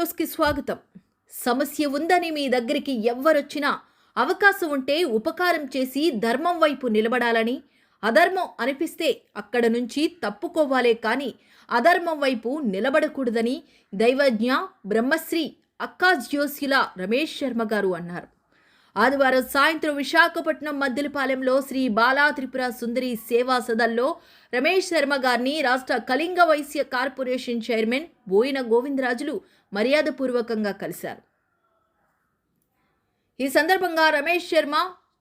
న్యూస్కి స్వాగతం. సమస్య ఉందని మీ దగ్గరికి ఎవ్వరొచ్చినా అవకాశం ఉంటే ఉపకారం చేసి ధర్మం వైపు నిలబడాలని అధర్మం అనిపిస్తే అక్కడ నుంచి తప్పుకోవాలే కానీ అధర్మం వైపు నిలబడకూడదని దైవజ్ఞ బ్రహ్మశ్రీ అక్కా జ్యోస్యుల రమేష్ శర్మ గారు అన్నారు. ఆదివారం సాయంత్రం విశాఖపట్నం మద్దిలపాలెంలో శ్రీ బాలా త్రిపుర సుందరి సేవా సదల్లో రమేష్ శర్మ గారిని రాష్ట్ర కళింగ వైశ్య కార్పొరేషన్ చైర్మన్ బోయిన గోవిందరాజులు మర్యాదపూర్వకంగా కలిశారు. ఈ సందర్భంగా రమేష్ శర్మ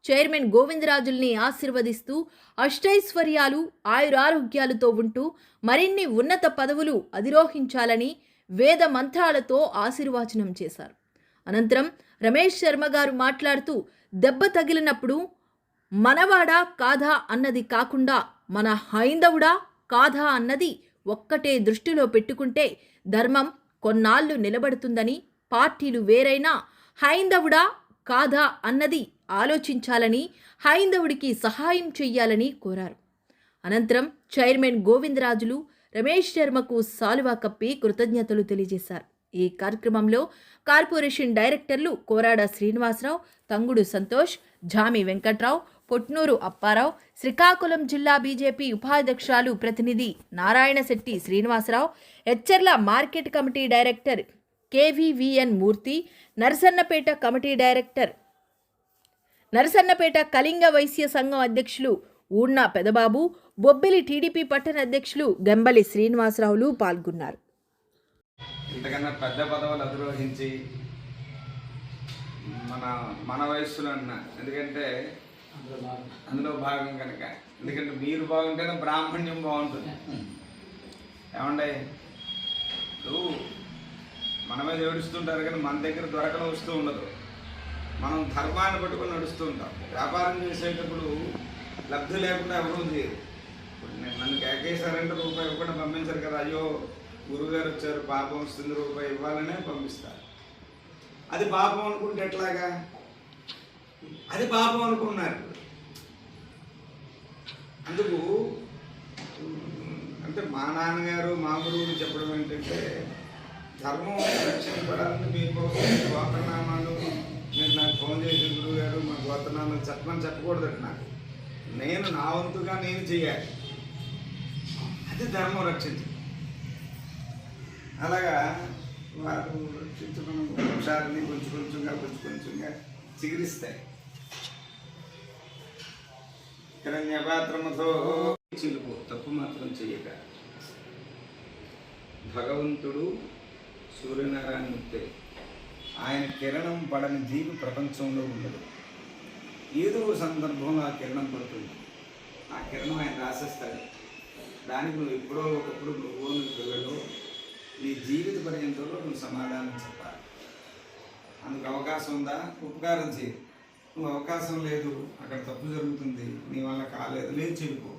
చైర్మన్ గోవిందరాజుల్ని ఆశీర్వదిస్తూ అష్టైశ్వర్యాలు ఆయురారోగ్యాలతో ఉంటూ మరిన్ని ఉన్నత పదవులు అధిరోహించాలని వేద మంత్రాలతో ఆశీర్వచనం చేశారు. అనంతరం రమేష్ శర్మ గారు మాట్లాడుతూ దెబ్బ తగిలినప్పుడు మనవాడా కాదా అన్నది కాకుండా మన హైందవుడా కాదా అన్నది ఒక్కటే దృష్టిలో పెట్టుకుంటే ధర్మం కొన్నాళ్ళు నిలబడుతుందని పార్టీలు వేరైనా హైందవుడా కాదా అన్నది ఆలోచించాలని హైందవుడికి సహాయం చెయ్యాలని కోరారు. అనంతరం చైర్మన్ గోవిందరాజులు రమేష్ శర్మకు సాలువా కప్పి కృతజ్ఞతలు తెలియజేశారు. ఈ కార్యక్రమంలో కార్పొరేషన్ డైరెక్టర్లు కోరాడ శ్రీనివాసరావు తంగుడు సంతోష్ జామి వెంకట్రావు పొట్నూరు అప్పారావు శ్రీకాకుళం జిల్లా బీజేపీ ఉపాధ్యక్షురాలు ప్రతినిధి Narayanashetty Srinivasarao Hecharla market committee director KVVN Murthy Narasannapeta committee director Narasannapeta Kalinga Vaishya సంఘం అధ్యక్షులు ఊర్నా పెదబాబు బొబ్బిలి టీడీపీ పట్టణ అధ్యక్షులు గంబలి శ్రీనివాసరావులు పాల్గొన్నారు. ఇంతకన్నా పెద్ద పదవులు అధిరోహించి మన మన వయస్సులో అన్న. ఎందుకంటే అందులో భాగం కనుక. ఎందుకంటే మీరు బాగుంటేనే బ్రాహ్మణ్యం బాగుంటుంది. ఏమండే? ఇప్పుడు మన మీద ఏడుస్తుంటారు కానీ మన దగ్గర దొరకని వస్తూ ఉండదు. మనం ధర్మాన్ని పట్టుకొని నడుస్తూ ఉంటాం. వ్యాపారం చేసేటప్పుడు లబ్ధి లేకుండా ఎవరూ చేయరు. ఇప్పుడు నేను నన్ను కేకేశారంటే రూపాయి ఇవ్వకుండా పంపించారు కదా. అయ్యో గురువుగారు వచ్చారు పాపం వస్తుంది రూపాయి ఇవ్వాలనే పంపిస్తారు. అది పాపం అనుకుంటే ఎట్లాగా? అది పాపం అనుకున్నారు. అందుకు అంటే మా నాన్నగారు మా గురువులు చెప్పడం ఏంటంటే ధర్మం రక్షించబడాలని మీకు గోత్రనామాలు. మీరు నాకు ఫోన్ చేసి గురువు గారు మా గోత్రనామాలు చెప్పమని చెప్పకూడదు నాకు. నేను నా వంతుగా నేను చేయాలి. అది ధర్మం రక్షించు అలాగా వారు రక్షించడం వంశాలని కొంచెం కొంచెంగా కొంచెం కొంచెంగా చిగురిస్తాయి. హిరణ్యపాత్రముతో. చిలుపు తప్పు మాత్రం చెయ్యక. భగవంతుడు సూర్యనారాయణమూర్తి ఆయన కిరణం పడని జీవి ప్రపంచంలో ఉండదు. ఏదో సందర్భంలో ఆ కిరణం పడుతుంది. ఆ కిరణం ఆయన రాసేస్తాడు. దానికి నువ్వు ఎప్పుడో ఒకప్పుడు నువ్వు పిల్లలు నీ జీవిత పర్యంతంలో నువ్వు సమాధానం చెప్పాలి. అందుకు అవకాశం ఉందా? ఉపకారం చేయి. నువ్వు అవకాశం లేదు. అక్కడ తప్పు జరుగుతుంది. నీ వల్ల కాలేదు. లేదు చెప్పుకో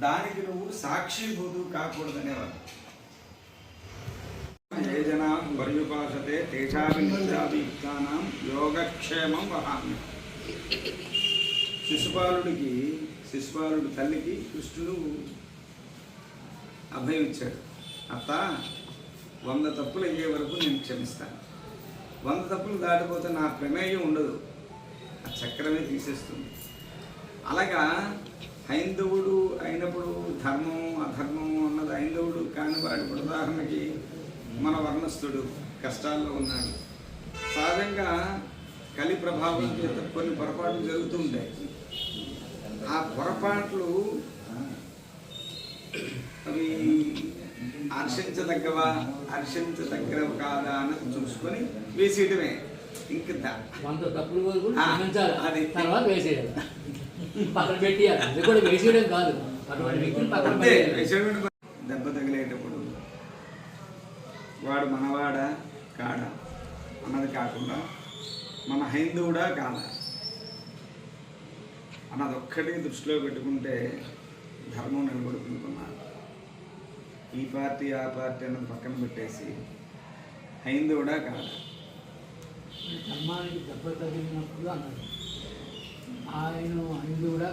దానికి నువ్వు సాక్షిభూతు కాకూడదనేవాడు. ఏ జనా పర్యుపాసతే తేషాపి యోగక్షేమం వహామి. శిశుపాలుడికి శిశుపాలుడి తల్లికి కృష్ణుడు అభయం ఇచ్చాడు అత్త వంద తప్పులు అయ్యే వరకు నేను క్షమిస్తాను. వంద తప్పులు దాటిపోతే నా ప్రమేయం ఉండదు. ఆ చక్రమే తీసేస్తుంది. అలాగా హైందవుడు అయినప్పుడు ధర్మం అధర్మం అన్నది హైందవుడు కానీ వాడి ఇప్పుడు ఉదాహరణకి మన వర్ణస్థుడు కష్టాల్లో ఉన్నాడు. సహజంగా కలి ప్రభావం చేత కొన్ని పొరపాట్లు జరుగుతుంటాయి ఆ పొరపాట్లు అవి హర్షించదగ్గవా? హర్షించదగ్గవ కాదా అని చూసుకొని ఇంక క్షమించాలి. అది. తర్వాత వేసేయాలి. పక్కన పెట్టేయాలి. అది కూడా వేసేయడం కాదు. అటువంటి పక్కన. వేసేయడం దెబ్బ తగిలేటప్పుడు వాడు మనవాడా కాడా? అన్నది కాకుండా మన హైందవుడా కాదా? అన్నది ఒక్కటి దృష్టిలో పెట్టుకుంటే ధర్మం నిలబడుకుంటున్నారు ఈ పార్టీ ఆ పార్టీ అన్నది పక్కన పెట్టేసి హైందవుడా కాదా. ధర్మానికి దెబ్బ తగిలినప్పుడు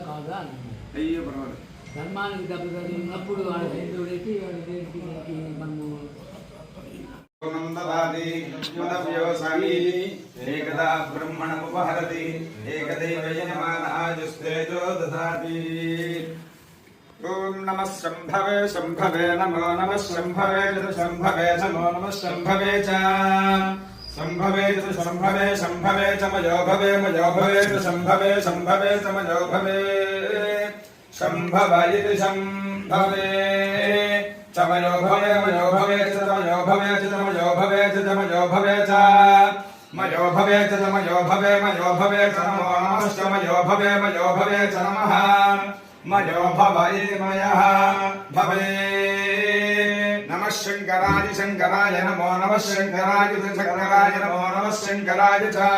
కాదా అయ్యో పర్వాలేదు. ధర్మానికి దెబ్బ తగిలినప్పుడు వాడు హిందువుడికి వాడి మనము ఏకదా బ్రహ్మణముపహరతి ఏకదైవేయమానాయుస్తేజో దాతి ॐ नमः शम्भवे शम्भवे नमो नमः शम्भवे च शम्भवे नमो नमः शम्भवे च शम्भवे च शम्भवे शम्भवे च मयो भवे मयो भवे च शम्भवे शम्भवे च मयो भवे शम्भव इति शम्भवे चमयो भवे मयो भवे च तमयो भवे च तमयो भवे च तमयो भवे च मयो भवे च तमयो भवे मयो भवे च नमो नमश्च मयो भवे मयो भवे च नमः मयो भव इति मयः भवे नमः शङ्कराय शङ्कराय नमो नमः शङ्कराय च शङ्कराय नमो नमः शङ्कराय च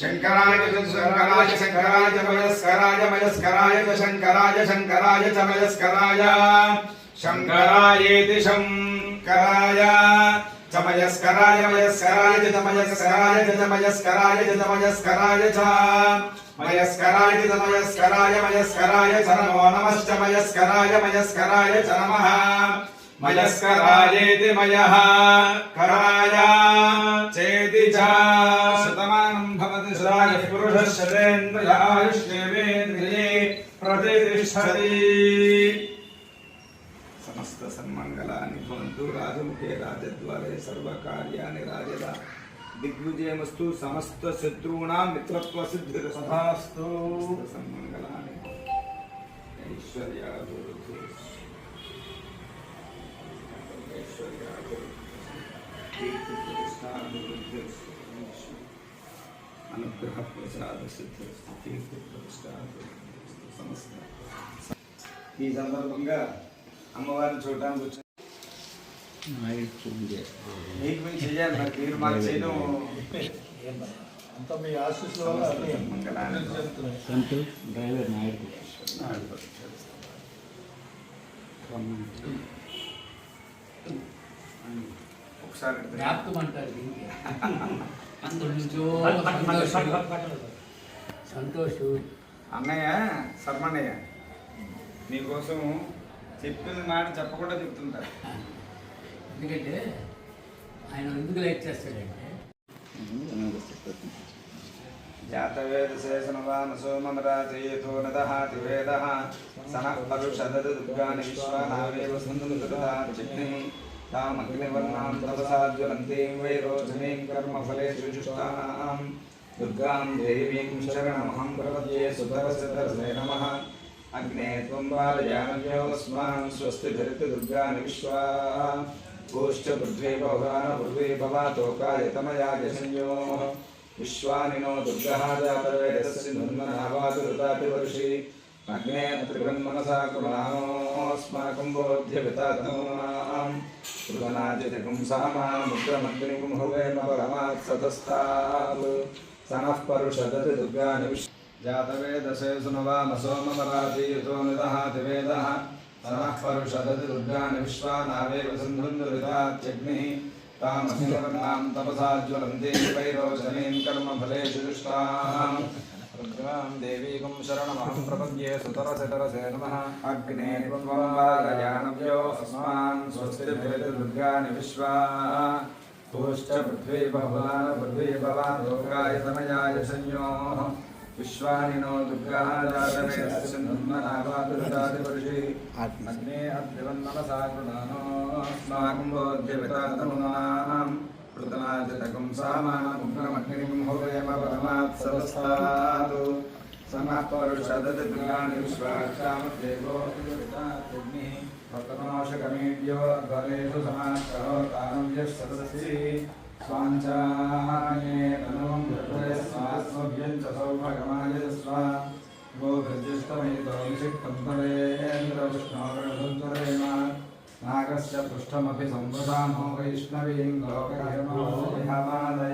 शङ्कराय च शङ्कराय शङ्कराय मयस्कराय मयस्कराय च शङ्कराय शङ्कराय च मयस्कराय शङ्करायेति शङ्कराय చమయస్కరాయ మయస్కరాయ జమయస్కరాయ జమయస్కరాయ జమయస్కరాయ చ మయస్కరాయ జమయస్కరాయ మయస్కరాయ చ నమో నమశ్చ మయస్కరాయ మయస్కరాయ చ నమః మయస్కరాయేతి మయః కరాయ చేతి చ శతమానం భవతి సదాయ పురుష శతేంద్రయాయుష్యేవేంద్రియే ప్రతిష్టతి సమస్త సన్మంగళాని భవంతు రాజముఖే రాజద్వారే సర్వకార్యాన్ని రాజద దిగ్విజయమస్తు సమస్త శత్రూణాం మిత్రత్వ సిద్ధిరస్తు సన్మంగళాని ఐశ్వర్యాభివృద్ధి అనుగ్రహ ప్రసాద సిద్ధి కీర్తి సమస్త ఈ సందర్భంగా అమ్మవారిని చూడటానికి వచ్చి మీకు మేము చేయాలి మరి మీరు మాకు చేయడం అంత మీ ఆశీస్సుల వల్ల అన్నీ జరుగుతున్నాయి. సంతోష్ డ్రైవర్ నాయుడు ఒకసారి. జ్ఞాపకం అంటారు దీనికి. నుంచో సంతోష్ సంతోష్ అన్నయ్య శర్మన్నయ్య మీకోసం చెప్పిన మాట చెప్పకుండా చెప్తుంటారు ఎందుకంటే ఆయన ఎందుకు లైక్ చేస్తాడంటే జాతవేద శేషనవాన నదహాతి వేద సనః పరుషదదు దుర్గాని విశ్వానావేవ తామగ్నివర్ణాం వైరోచనీం దుర్గాం దేవీం శరణమహం ప్రపద్యే సుతరసతరసే నమః. అగ్నే త్వం బాలయానవ్యోస్మాన్ స్వస్తి ధరితి దుర్గాని విశ్వా గోష్ఠ పృథ్వీ భవాన పృథ్వీ భవాతోకాయ తమయాయ విశ్వానినో దుర్గः జాతవేదస్య వర్షి అగ్నే త్రిగన్మనసా కుమానోస్మాకం బోధ్యపితాతమూనాం కృతనాచితికం సామాముగ్రమగ్నికం హువేమ పరమాత్ సనః పరుషదతి దుర్గాని విశ్వ जातवेदशेषुनुवामसोमपराजीयुतो निदहाति वेदः सनः परुषदति दुर्गानि विश्वानावेव सन्धुन्दुरितात्यग्निः तामस्मिन्नां तपसा ज्वलन्ति वैरोचनीं कर्मफलेषु दुष्टाम् रुद्रां देवीकं शरणमहं प्रपद्ये सुतरसितरसे नमः अग्ने त्वम्बादयानव्यो अस्मान् स्वस्तिर्भेदुर्गाणि विश्वा तोश्च पृथ्वी बहुलान् पृथ्वी भवान् लोकाय समयाय संयोः विश्वानि नो दुर्गाः जातवेदस्य निर्मनावादुर्गादिवर्षि अग्ने अद्यवन्नमसा कृणानोऽस्माकं बोध्यवितातमुनां पृतनाजतकं सामानमुग्रमग्निं हृदयम परमात् सरस्तात् समः परुषदति दुर्गाणि विश्वाक्षामदेवो विताग्निः प्रतनोषकमेभ्यो ध्वरेषु समाकरो तानव्यः सदसि स्वाञ्चाये तनुं भृतये स्वास्मभ्यं च सौभगमाय स्वा गोभिर्जिष्टमयितोऽभिषिक्तं तवेन्द्रविष्णोर्णधुरेण नागस्य पृष्ठमपि संवदामो वैष्णवीं लोकहिमालयन्ताम्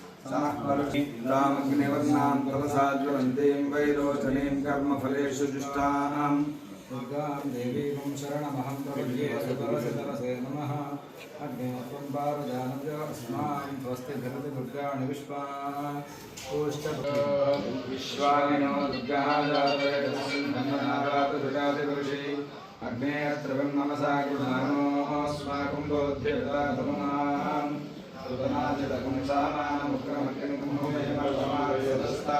सनः परुषि रामग्निवर्णां तपसाज्वलन्तीं वैरोचनीं कर्मफलेषु जुष्टाम् दुर्गां देवीं शरणमहं प्रपद्ये सुतरसितरसे नमः अग्ने त्वं पारजानव्यस्मां स्वस्ति धरति दुर्गाणि विश्वा विश्वानिनो दुर्गः जातवेदसिंहन्नागातुजातिपुरुषे अग्ने अत्र ब्रह्ममसा गुणानोऽस्माकं बोध्यता तमः సుధనా జలకం సామానముగ్రమత్యంగం హోమయమల్ సమారయదస్తా